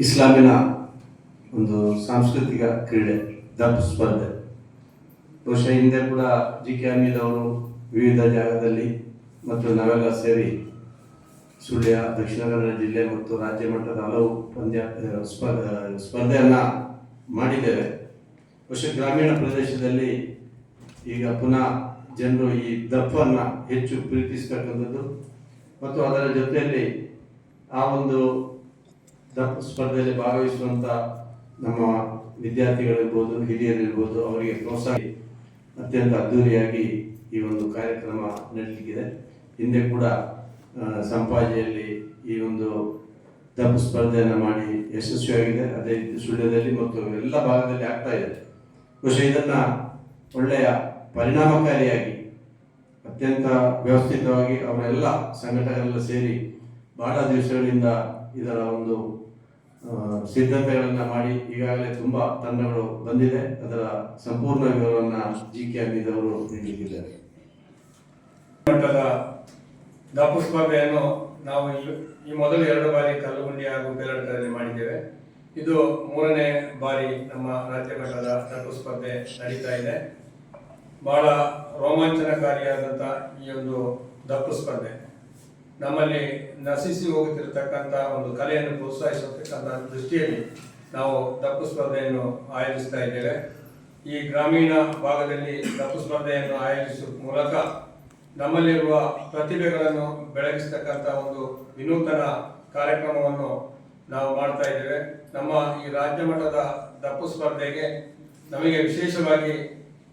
ಇಸ್ಲಾಮಿನ ಒಂದು ಸಾಂಸ್ಕೃತಿಕ ಕ್ರೀಡೆ ದಪ್ ಸ್ಪರ್ಧೆ. ಬಹುಶಃ ಹಿಂದೆ ಕೂಡ ಜಿ. ಕೆ. ಅಮೀದ್ ಅವರು ವಿವಿಧ ಜಾಗದಲ್ಲಿ ಮತ್ತು ನಾವೆಲ್ಲ ಸೇರಿ ಸುಳ್ಯ ದಕ್ಷಿಣ ಕನ್ನಡ ಜಿಲ್ಲೆ ಮತ್ತು ರಾಜ್ಯ ಮಟ್ಟದ ಹಲವು ಪಂದ್ಯ ಸ್ಪರ್ಧ ಸ್ಪರ್ಧೆಯನ್ನು ಮಾಡಿದ್ದೇವೆ. ಬಹುಶಃ ಗ್ರಾಮೀಣ ಪ್ರದೇಶದಲ್ಲಿ ಈಗ ಪುನಃ ಜನರು ಈ ದಪ್ಪನ್ನು ಹೆಚ್ಚು ಪ್ರೀತಿಸ್ತಕ್ಕಂಥದ್ದು. ಮತ್ತು ಅದರ ಜೊತೆಯಲ್ಲಿ ಆ ಒಂದು ಸ್ಪರ್ಧೆಯಲ್ಲಿ ಭಾಗವಹಿಸುವಂಥ ನಮ್ಮ ವಿದ್ಯಾರ್ಥಿಗಳಿರ್ಬೋದು, ಹಿರಿಯರಿರ್ಬೋದು, ಅವರಿಗೆ ಪ್ರೋತ್ಸಾಹ ಅತ್ಯಂತ ಅದ್ಧೂರಿಯಾಗಿ ಈ ಒಂದು ಕಾರ್ಯಕ್ರಮ ನಡೀಲಿಕ್ಕಿದೆ ಹಿಂದೆ ಕೂಡ ಸಂಪಾಜಿಯಲ್ಲಿ ಈ ಒಂದು ದಪ್ಪ ಸ್ಪರ್ಧೆಯನ್ನು ಮಾಡಿ ಯಶಸ್ವಿಯಾಗಿದೆ. ಅದೇ ರೀತಿ ಸುಳ್ಯದಲ್ಲಿ ಮತ್ತು ಎಲ್ಲ ಭಾಗದಲ್ಲಿ ಆಗ್ತಾ ಇದೆ. ಬಹುಶಃ ಇದನ್ನು ಒಳ್ಳೆಯ ಪರಿಣಾಮಕಾರಿಯಾಗಿ, ಅತ್ಯಂತ ವ್ಯವಸ್ಥಿತವಾಗಿ ಅವರೆಲ್ಲ ಸಂಘಟನೆಲ್ಲ ಸೇರಿ ಬಹಳ ದಿವಸಗಳಿಂದ ಇದರ ಒಂದು ಸಿದ್ಧತೆಗಳನ್ನು ಮಾಡಿ ಈಗಾಗಲೇ ತುಂಬಾ ತಂಡಗಳು ಬಂದಿದೆ. ಅದರ ಸಂಪೂರ್ಣ ವಿವರವನ್ನು ಜಿ ಕೆ ಅಮೀದ್ ಅವರು ನೀಡಿದ್ದಾರೆ. ಮಟ್ಟದ ದಪ್ಪು ನಾವು ಈ- ಮೊದಲು ಎರಡು ಬಾರಿ ಕಲ್ಲುಗುಂಡಿ ಹಾಗೂ ಬೇಲಡ್ಕದಲ್ಲಿ ಮಾಡಿದ್ದೇವೆ. ಇದು ಮೂರನೇ ಬಾರಿ ನಮ್ಮ ರಾಜ್ಯ ಮಟ್ಟದ ದಪ್ಪು ಸ್ಪರ್ಧೆ ನಡೀತಾ ಇದೆ. ಬಹಳ ರೋಮಾಂಚನಕಾರಿಯಾದಂಥ ಈ ಒಂದು ದಪ್ಪು ಸ್ಪರ್ಧೆ. ನಮ್ಮಲ್ಲಿ ನಶಿಸಿ ಹೋಗುತ್ತಿರತಕ್ಕಂಥ ಒಂದು ಕಲೆಯನ್ನು ಪ್ರೋತ್ಸಾಹಿಸತಕ್ಕಂಥ ದೃಷ್ಟಿಯಲ್ಲಿ ನಾವು ದಪ್ಪು ಸ್ಪರ್ಧೆಯನ್ನು ಆಯೋಜಿಸ್ತಾ ಇದ್ದೇವೆ. ಈ ಗ್ರಾಮೀಣ ಭಾಗದಲ್ಲಿ ದಪ್ಪು ಸ್ಪರ್ಧೆಯನ್ನು ಆಯೋಜಿಸುವ ಮೂಲಕ ನಮ್ಮಲ್ಲಿರುವ ಪ್ರತಿಭೆಗಳನ್ನು ಬೆಳಗಿಸ್ತಕ್ಕಂಥ ಒಂದು ವಿನೂತನ ಕಾರ್ಯಕ್ರಮವನ್ನು ನಾವು ಮಾಡ್ತಾ ಇದ್ದೇವೆ. ನಮ್ಮ ಈ ರಾಜ್ಯ ಮಟ್ಟದ ದಪ್ಪು ಸ್ಪರ್ಧೆಗೆ ನಮಗೆ ವಿಶೇಷವಾಗಿ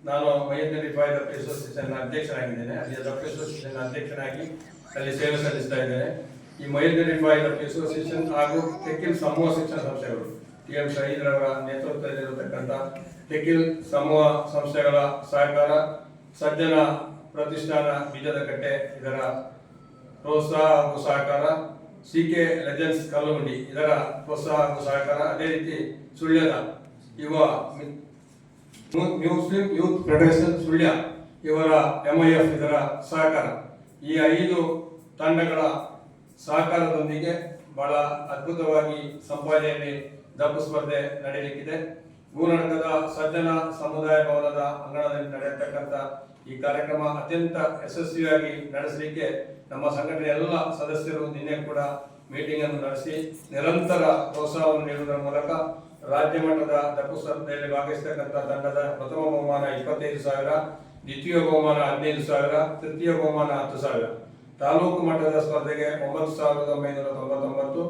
ನಾನು ಫಾಯ್ ದಪ್ಪ ಅಸೋಸಿಯೇಷನ್ ಅಧ್ಯಕ್ಷನಾಗಿದ್ದೇನೆ. ಅಲ್ಲಿ ಡಾಕ್ಟರ್ ಅಸೋಸಿಯೇಷನ್ ಅಧ್ಯಕ್ಷನಾಗಿ ಅಲ್ಲಿ ಸೇವೆ ಸಲ್ಲಿಸ್ತಾ ಇದ್ದೇನೆ. ಈ ಫಾಯ್ ದಪ್ಪ ಅಸೋಸಿಯೇಷನ್ ಹಾಗೂ ತೆಕ್ಕಿಲ್ ಸಮೂಹ ಶಿಕ್ಷಣ ಸಂಸ್ಥೆಗಳು ಟಿ ಎಂ ಶಹೀದ್ ರವರ ನೇತೃತ್ವದಲ್ಲಿರತಕ್ಕಂಥ ತೆಕ್ಕಿಲ್ ಸಮೂಹ ಸಂಸ್ಥೆಗಳ ಸಹಕಾರ ಸಜ್ಜನ ಪ್ರತಿಷ್ಠಾನ ಬೀಜದ ಕಟ್ಟೆ, ಇದರ ಪ್ರೋತ್ಸಾಹ ಹಾಗೂ ಸಹಕಾರ ಸಿ ಕೆ ಲೆಜೆನ್ಸ್ ಕಲ್ಲುಗುಂಡಿ ಇದರ ಪ್ರೋತ್ಸಾಹ ಹಾಗೂ ಸಹಕಾರ ಅದೇ ರೀತಿ ಸುಳ್ಯದ ಯುವ ಮುಸ್ಲಿಂ ಯೂತ್ ಫೆಡರೇಷನ್ ಸುಳ್ಯ, ಇವರ ಎಂಐಎಫ್ ಇದರ ಸಹಕಾರ. ಈ ಐದು ತಂಡಗಳ ಸಹಕಾರದೊಂದಿಗೆ ಬಹಳ ಅದ್ಭುತವಾಗಿ ಸಂಪಾದನೆಯಲ್ಲಿ ದಬ್ಬು ಸ್ಪರ್ಧೆ ನಡೆಯಲಿಕ್ಕಿದೆ ಗೂನಡಕದ ಸಜ್ಜನ ಸಮುದಾಯ ಭವನದ ಅಂಗಣದಲ್ಲಿ ನಡೆಯತಕ್ಕಂಥ ಈ ಕಾರ್ಯಕ್ರಮ ಅತ್ಯಂತ ಯಶಸ್ವಿಯಾಗಿ ನಡೆಸಲಿಕ್ಕೆ ನಮ್ಮ ಸಂಘಟನೆಯ ಎಲ್ಲ ಸದಸ್ಯರು ನಿನ್ನೆ ಕೂಡ ಮೀಟಿಂಗ್ ಅನ್ನು ನಡೆಸಿ ನಿರಂತರ ಪ್ರೋತ್ಸಾಹವನ್ನು ನೀಡುವುದರ ಮೂಲಕ ರಾಜ್ಯ ಮಟ್ಟದ ತಪ್ಪು ಸ್ಪರ್ಧೆಯಲ್ಲಿ ಭಾಗವಹಿಸತಕ್ಕಂಥ ತಂಡದ ಪ್ರಥಮ ಬಹುಮಾನ ಇಪ್ಪತ್ತೈದು ಸಾವಿರ, ದ್ವಿತೀಯ ಬಹುಮಾನ ಹದಿನೈದು ಸಾವಿರ, ತೃತೀಯ ಬಹುಮಾನ ಹತ್ತು ಸಾವಿರ. ತಾಲೂಕು ಮಟ್ಟದ ಸ್ಪರ್ಧೆಗೆ ಒಂಬತ್ತು ಸಾವಿರದ ಒಂಬೈನೂರ ತೊಂಬತ್ತೊಂಬತ್ತು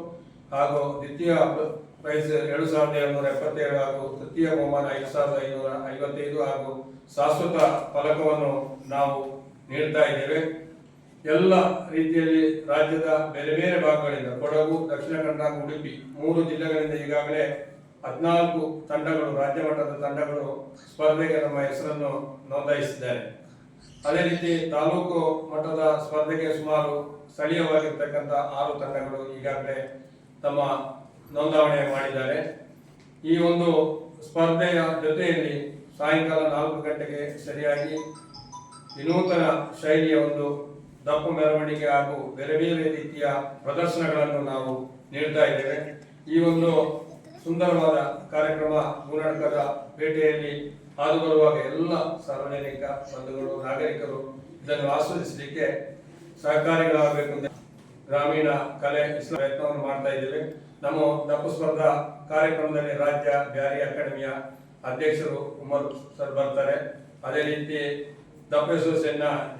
ಹಾಗೂ ದ್ವಿತೀಯ ಪ್ರೈಸ್ ಏಳು ಸಾವಿರದ ಏಳುನೂರ ಎಪ್ಪತ್ತೇಳು ಹಾಗೂ ತೃತೀಯ ಬಹುಮಾನ ಐದು ಸಾವಿರದ ಐನೂರ ಐವತ್ತೈದು ಹಾಗೂ ಶಾಶ್ವತ ಫಲಕವನ್ನು ನಾವು ನೀಡ್ತಾ ಇದ್ದೇವೆ. ಎಲ್ಲ ರೀತಿಯಲ್ಲಿ ರಾಜ್ಯದ ಬೇರೆ ಬೇರೆ ಭಾಗಗಳಿಂದ ಕೊಡಗು, ದಕ್ಷಿಣ ಕನ್ನಡ, ಉಡುಪಿ ಮೂರು ಜಿಲ್ಲೆಗಳಿಂದ ಈಗಾಗಲೇ ಹದಿನಾಲ್ಕು ತಂಡಗಳು, ರಾಜ್ಯ ಮಟ್ಟದ ತಂಡಗಳು ಸ್ಪರ್ಧೆಗೆ ನಮ್ಮ ಹೆಸರನ್ನು ನೋಂದಾಯಿಸಿದ್ದಾರೆ. ಅದೇ ರೀತಿ ತಾಲೂಕು ಮಟ್ಟದ ಸ್ಪರ್ಧೆಗೆ ಸುಮಾರು ಸ್ಥಳೀಯವಾಗಿರ್ತಕ್ಕಂಥ ಆರು ತಂಡಗಳು ಈಗಾಗಲೇ ತಮ್ಮ ನೋಂದಾವಣೆ ಮಾಡಿದ್ದಾರೆ. ಈ ಒಂದು ಸ್ಪರ್ಧೆಯ ಜೊತೆಯಲ್ಲಿ ಸಾಯಂಕಾಲ ನಾಲ್ಕು ಗಂಟೆಗೆ ಸರಿಯಾಗಿ ವಿನೂತನ ಶೈಲಿಯ ಒಂದು ದಪ್ಪ ಮೆರವಣಿಗೆ ಹಾಗೂ ಬೇರೆ ಬೇರೆ ರೀತಿಯ ಪ್ರದರ್ಶನಗಳನ್ನು ನಾವು ನೀಡ್ತಾ ಇದ್ದೇವೆ. ಈ ಒಂದು ಸುಂದರವಾದ ಕಾರ್ಯಕ್ರಮ ಮೂನಾಟಕದ ಪೇಟೆಯಲ್ಲಿ ಹಾದು ಬರುವಾಗ ಎಲ್ಲ ಸಾರ್ವಜನಿಕ ಬಂಧುಗಳು, ನಾಗರಿಕರು ಇದನ್ನು ಆಸ್ವಾದಿಸಲಿಕ್ಕೆ ಸಹಕಾರಿಗಳಾಗಬೇಕು ಅಂತ ಗ್ರಾಮೀಣ ಕಲೆ ಪ್ರಯತ್ನವನ್ನು ಮಾಡ್ತಾ ಇದ್ದೇವೆ. ನಮ್ಮ ದಪ್ಪು ಸ್ಪರ್ಧಾ ಕಾರ್ಯಕ್ರಮದಲ್ಲಿ ರಾಜ್ಯ ಬ್ಯಾರಿ ಅಕಾಡೆಮಿಯ ಅಧ್ಯಕ್ಷರು ಉಮರ್ ಸರ್ ಬರ್ತಾರೆ. ಅದೇ ರೀತಿ ದಪ್ಪ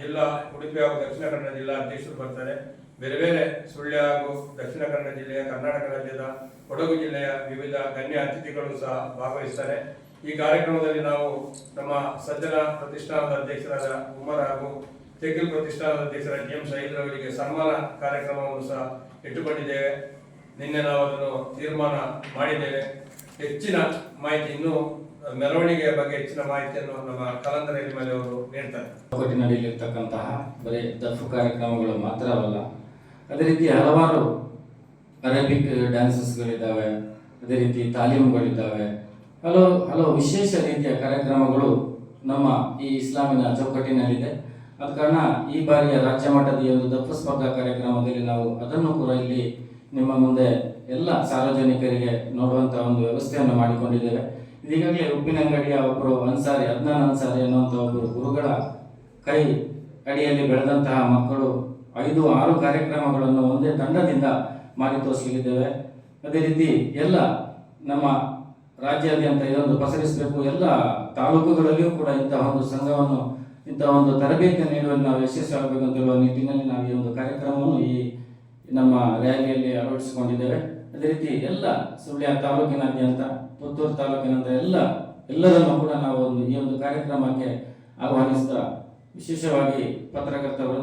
ಜಿಲ್ಲಾ ಉಡುಪಿ ಹಾಗೂ ದಕ್ಷಿಣ ಕನ್ನಡ ಜಿಲ್ಲಾ ಅಧ್ಯಕ್ಷರು ಬರ್ತಾರೆ. ಬೇರೆ ಬೇರೆ ಸುಳ್ಯ ಹಾಗೂ ದಕ್ಷಿಣ ಕನ್ನಡ ಜಿಲ್ಲೆಯ, ಕರ್ನಾಟಕ ರಾಜ್ಯದ, ಕೊಡಗು ಜಿಲ್ಲೆಯ ವಿವಿಧ ಗಣ್ಯ ಅತಿಥಿಗಳು ಸಹ ಭಾಗವಹಿಸ್ತಾರೆ. ಈ ಕಾರ್ಯಕ್ರಮದಲ್ಲಿ ನಾವು ನಮ್ಮ ಸಜ್ಜನ ಪ್ರತಿಷ್ಠಾನದ ಅಧ್ಯಕ್ಷರಾದ ಉಮರ್ ಹಾಗೂ ತೆಗಿಲ್ ಪ್ರತಿಷ್ಠಾನದ ಅಧ್ಯಕ್ಷರಾದ ಜಿ ಎಂ ಅವರಿಗೆ ಸನ್ಮಾನ ಕಾರ್ಯಕ್ರಮವನ್ನು ಸಹ ಇಟ್ಟುಕೊಂಡಿದ್ದೇವೆ. ನಿನ್ನೆ ನಾವು ಅದನ್ನು ತೀರ್ಮಾನ ಮಾಡಿದ್ದೇವೆ. ಹೆಚ್ಚಿನ ಮಾಹಿತಿ ಇನ್ನೂ, ಮೆರವಣಿಗೆಯ ಬಗ್ಗೆ ಹೆಚ್ಚಿನ ಮಾಹಿತಿಯನ್ನು ನಮ್ಮ ಕಲಂದರ ಮೇಲೆ ಅವರು ನೀಡ್ತಾರೆ. ಬರೀ ದಫು ಕಾರ್ಯಕ್ರಮಗಳು ಮಾತ್ರವಲ್ಲ ಅದೇ ರೀತಿ ಹಲವಾರು ಅರೇಬಿಕ್ ಡ್ಯಾನ್ಸಸ್ಗಳಿದ್ದಾವೆ, ಅದೇ ರೀತಿ ತಾಲೀಮುಗಳಿದ್ದಾವೆ ಹಲವು ಹಲವು ವಿಶೇಷ ರೀತಿಯ ಕಾರ್ಯಕ್ರಮಗಳು ನಮ್ಮ ಈ ಇಸ್ಲಾಮಿನ ಚೌಕಟ್ಟಿನಲ್ಲಿದೆ. ಆದ ಕಾರಣ ಈ ಬಾರಿಯ ರಾಜ್ಯ ಮಟ್ಟದ ಒಂದು ದಪ್ಪ ಸ್ಪರ್ಧಾ ಕಾರ್ಯಕ್ರಮದಲ್ಲಿ ನಾವು ಅದನ್ನು ಕೂಡ ಇಲ್ಲಿ ನಿಮ್ಮ ಮುಂದೆ ಎಲ್ಲ ಸಾರ್ವಜನಿಕರಿಗೆ ನೋಡುವಂಥ ಒಂದು ವ್ಯವಸ್ಥೆಯನ್ನು ಮಾಡಿಕೊಂಡಿದ್ದೇವೆ. ಇದೀಗಾಗಲೇ ಉಪ್ಪಿನಂಗಡಿಯ ಒಬ್ಬರು ಅನ್ಸಾರಿ, ಅದ್ನಾನ್ ಅನ್ಸಾರಿ ಅನ್ನುವಂಥ ಒಬ್ಬರು ಗುರುಗಳ ಕೈ ಅಡಿಯಲ್ಲಿ ಬೆಳೆದಂತಹ ಮಕ್ಕಳು ಐದು, ಆರು ಕಾರ್ಯಕ್ರಮಗಳನ್ನು ಒಂದೇ ತಂಡದಿಂದ ಮಾಡಿ ತೋರಿಸಲಿದ್ದೇವೆ ಅದೇ ರೀತಿ ಎಲ್ಲ ನಮ್ಮ ರಾಜ್ಯಾದ್ಯಂತ ಇದೊಂದು ಪಸರಿಸಬೇಕು. ಎಲ್ಲ ತಾಲೂಕುಗಳಲ್ಲಿಯೂ ಕೂಡ ಇಂತಹ ಒಂದು ಸಂಘವನ್ನು ಇಂತಹ ಒಂದು ತರಬೇತಿ ನೀಡುವಲ್ಲಿ ನಾವು ಯಶಸ್ವಿಯಾಗಬೇಕು ಅಂತ ಹೇಳುವ ನಿಟ್ಟಿನಲ್ಲಿ ನಾವು ಈ ಒಂದು ಕಾರ್ಯಕ್ರಮವನ್ನು ಈ ನಮ್ಮ ರ್ಯಾಲಿಯಲ್ಲಿ ಅಳವಡಿಸಿಕೊಂಡಿದ್ದೇವೆ. ಅದೇ ರೀತಿ ಎಲ್ಲ ಸುಳ್ಯ ತಾಲೂಕಿನಾದ್ಯಂತ, ಪುತ್ತೂರು ತಾಲೂಕಿನಂತ ಎಲ್ಲ, ಎಲ್ಲರನ್ನು ಕೂಡ ನಾವು ಒಂದು ಈ ಒಂದು ಕಾರ್ಯಕ್ರಮಕ್ಕೆ ಆಹ್ವಾನಿಸ್ತಾ ವಿಶೇಷವಾಗಿ ಪತ್ರಕರ್ತರು